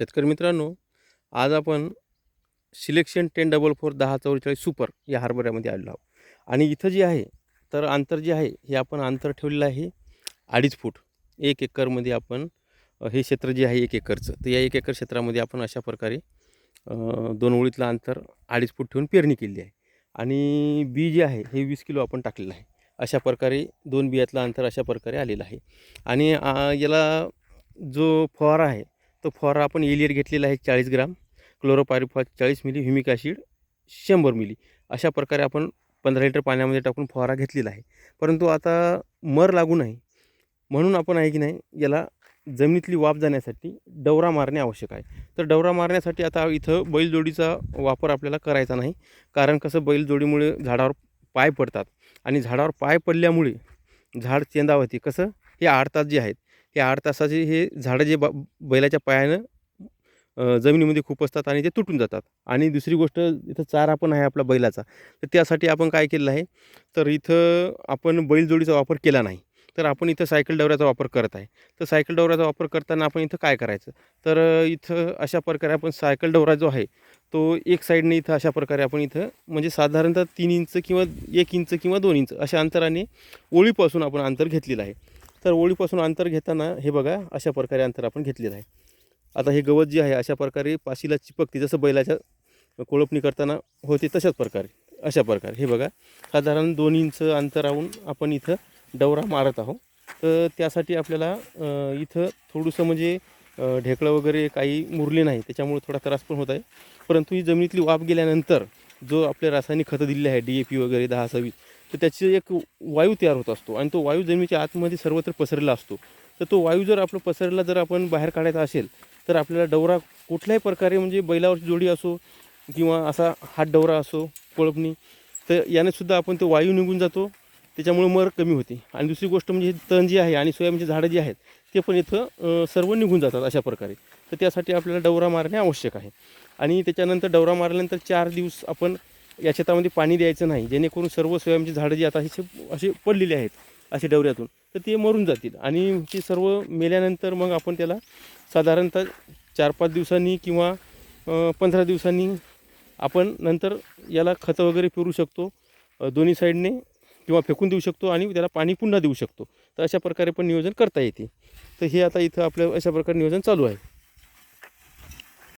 शेतकरी मित्रांनो आज आपण सिलेक्शन टेन डबल फोर दहा चौवेचाळीस सुपर या हरभऱ्यामध्ये आलेलो आहोत. आणि इथं जे आहे तर अंतर जे आहे हे आपण अंतर ठेवलेलं आहे अडीच फूट. एक एकरमध्ये आपण हे क्षेत्र जे आहे एक एकरचं. तर या एक एकर क्षेत्रामध्ये आपण अशा प्रकारे दोन ओळीतलं अंतर अडीच फूट ठेवून पेरणी केली आहे. आणि बी जे आहे हे वीस किलो आपण टाकलेलं आहे. अशा प्रकारे दोन बियातलं अंतर अशा प्रकारे आलेलं आहे. आणि याला जो फवारा आहे तो फवारा आपण एलियर घेतलेला आहे चाळीस ग्राम क्लोरोपायरिफॉस चाळीस मिली ह्युमिक ॲसिड शंभर मिली. अशा प्रकारे आपण पंधरा लिटर पाण्यामध्ये टाकून फवारा घेतलेला आहे. परंतु आता मर लागू नाही म्हणून आपण आहे की नाही याला जमिनीतली वाफ जाण्यासाठी डवरा मारणे आवश्यक आहे. तर डवरा मारण्यासाठी आता इथं बैलजोडीचा वापर आपल्याला करायचा नाही कारण कसं बैलजोडीमुळे झाडावर पाय पडतात. आणि झाडावर पाय पडल्यामुळे झाड चेंदावती कसं हे आठ तास जे आहेत हे आठ तासाचे हे झाडं जे ब बैलाच्या पायानं जमिनीमध्ये खूप असतात आणि ते तुटून जातात. आणि दुसरी गोष्ट इथं चारा पण आहे आपला बैलाचा. तर त्यासाठी आपण काय केलं आहे? तर इथं आपण बैलजोडीचा वापर केला नाही. तर आपण इथं सायकल डवऱ्याचा वापर करत आहे. तर सायकल डवऱ्याचा वापर करताना आपण इथं काय करायचं? तर इथं अशा प्रकारे आपण सायकल डवरा जो आहे तो एक साईडने इथं अशा प्रकारे आपण इथं म्हणजे साधारणतः तीन इंच किंवा एक इंच किंवा दोन इंच अशा अंतराने ओळीपासून आपण अंतर घेतलेलं आहे. तर ओळीपासून अंतर घेताना हे बघा अशा प्रकारे अंतर आपण घेतलेलं आहे. आता हे गवत जे आहे अशा प्रकारे पाशीला चिपकते जसं बैलाच्या कोळपणी करताना होते तशाच प्रकारे. अशा प्रकारे. हे बघा साधारण दोन इंच अंतरावून आपण इथं डवरा मारत आहोत. तर त्यासाठी आपल्याला इथं थोडंसं म्हणजे ढेकळं वगैरे काही मुरले नाही त्याच्यामुळे थोडा त्रास पण होत आहे. परंतु ही जमिनीतली वाफ गेल्यानंतर जो आपले रासायनिक खतं दिलेले आहे डी ए पी वगैरे दहा सव्वीस तर त्याची एक वायू तयार होत असतो आणि तो वायू जमिनीच्या आतमध्ये सर्वत्र पसरलेला असतो. तर तो वायू जर आपलं पसरला जर आपण बाहेर काढायचा असेल तर आपल्याला डवरा कुठल्याही प्रकारे म्हणजे बैलावरची जोडी असो किंवा असा हात डवरा असो कोळपणी तर यानेसुद्धा आपण तो वायू निघून जातो. त्याच्यामुळे मर कमी होते. आणि दुसरी गोष्ट म्हणजे तण जे आहे आणि सोयाबीनची म्हणजे झाडं जी आहेत ते पण इथं सर्व निघून जातात अशा प्रकारे. तर त्यासाठी आपल्याला डवरा मारणे आवश्यक आहे. आणि त्याच्यानंतर डवरा मारल्यानंतर चार दिवस आपण या शेतामध्ये पाणी द्यायचं नाही जेणेकरून सर्व सोयाबीनची झाडं जी आता असे असे पडलेली आहेत असे डवऱ्यातून. तर ते मरून जातील. आणि ते सर्व मेल्यानंतर मग आपण त्याला साधारणतः चार पाच दिवसांनी किंवा पंधरा दिवसांनी आपण नंतर याला खतं वगैरे फिरू शकतो दोन्ही साईडने किंवा फेकून देऊ शकतो आणि त्याला पाणी पुन्हा देऊ शकतो. तर अशा प्रकारे पण नियोजन करता येते. तर हे आता इथं आपलं अशा प्रकारे नियोजन चालू आहे.